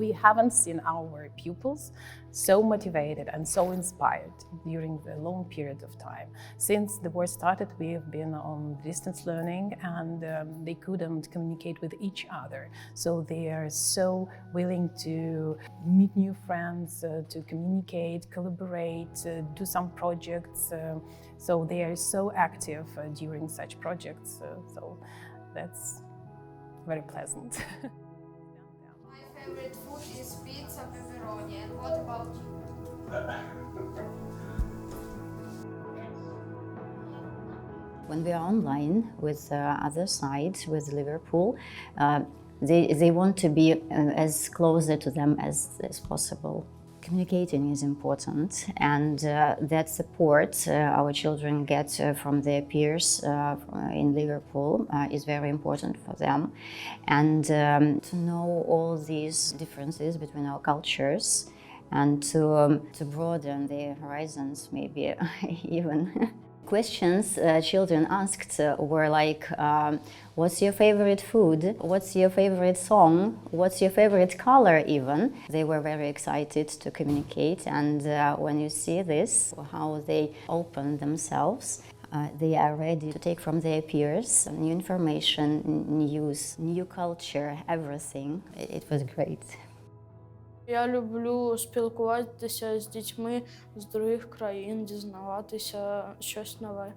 we haven't seen our pupils so motivated and so inspired during the long period of time. Since the war started, we have been on distance learning and um, they couldn't communicate with each other. So they are so willing to meet new friends, uh, to communicate, collaborate, uh, do some projects. Uh, so they are so active uh, during such projects. Uh, so that's very pleasant. Favorite food is pizza pepperoni. And what about you? When we are online with uh, other sides, with Liverpool, uh, they, they want to be uh, as closer to them as, as possible. Communicating is important, and uh, that support uh, our children get uh, from their peers uh, in Liverpool uh, is very important for them. And um, to know all these differences between our cultures and to, um, to broaden their horizons, maybe even. Questions uh, children asked were like, um, What's your favorite food? What's your favorite song? What's your favorite color, even? They were very excited to communicate, and uh, when you see this, how they open themselves, uh, they are ready to take from their peers new information, news, new culture, everything. It was great. Я люблю спілкуватися з дітьми з других країн, дізнаватися щось нове.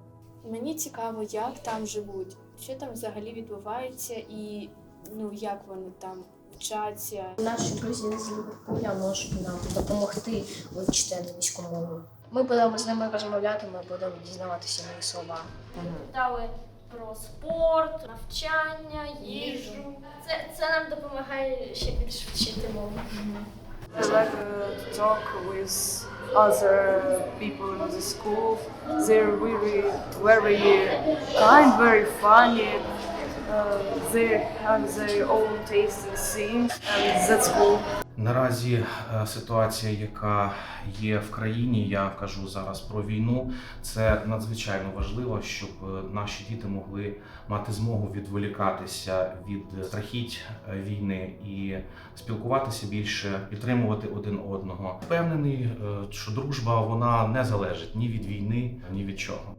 Мені цікаво, як там живуть, що там взагалі відбувається, і ну як вони там вчаться. Наші друзі з Ліверпуля можуть нам допомогти вивчити англійську мову. Ми будемо з ними розмовляти, ми будемо дізнаватися нові слова. Питали про спорт, навчання, їжу. Це, це нам допомагає ще більше вчити. I like uh, to talk with other people in the school. They're really very kind, very funny. They have their own taste in things, and that's cool. Наразі е, ситуація, яка є в країні, я кажу зараз про війну. Це надзвичайно важливо, щоб е, наші діти могли мати змогу відволікатися від страхіть е, війни і спілкуватися більше, підтримувати один одного. Впевнений, е, що дружба вона не залежить ні від війни, ні від чого.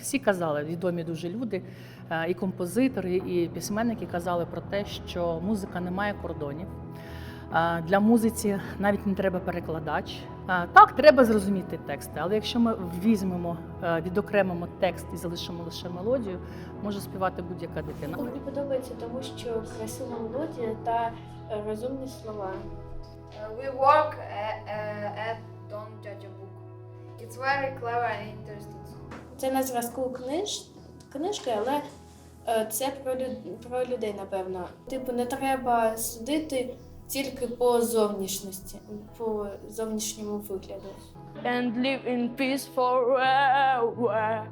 Всі казали, відомі дуже люди, е, і композитори, і письменники казали про те, що музика не має кордонів. Е, Для музиці навіть не треба перекладач. Е, Так, треба зрозуміти тексти, але якщо ми візьмемо, відокремимо текст і залишимо лише мелодію, може співати будь-яка дитина. Мені подобається, тому що красива мелодія та розумні слова. We work at Don't Judge a Book. It's very clever and interesting. Це на зразку книж, книжки, але е, це про, про людей, напевно. Типу, не треба судити тільки по зовнішності, по зовнішньому вигляду. And live in peace forever.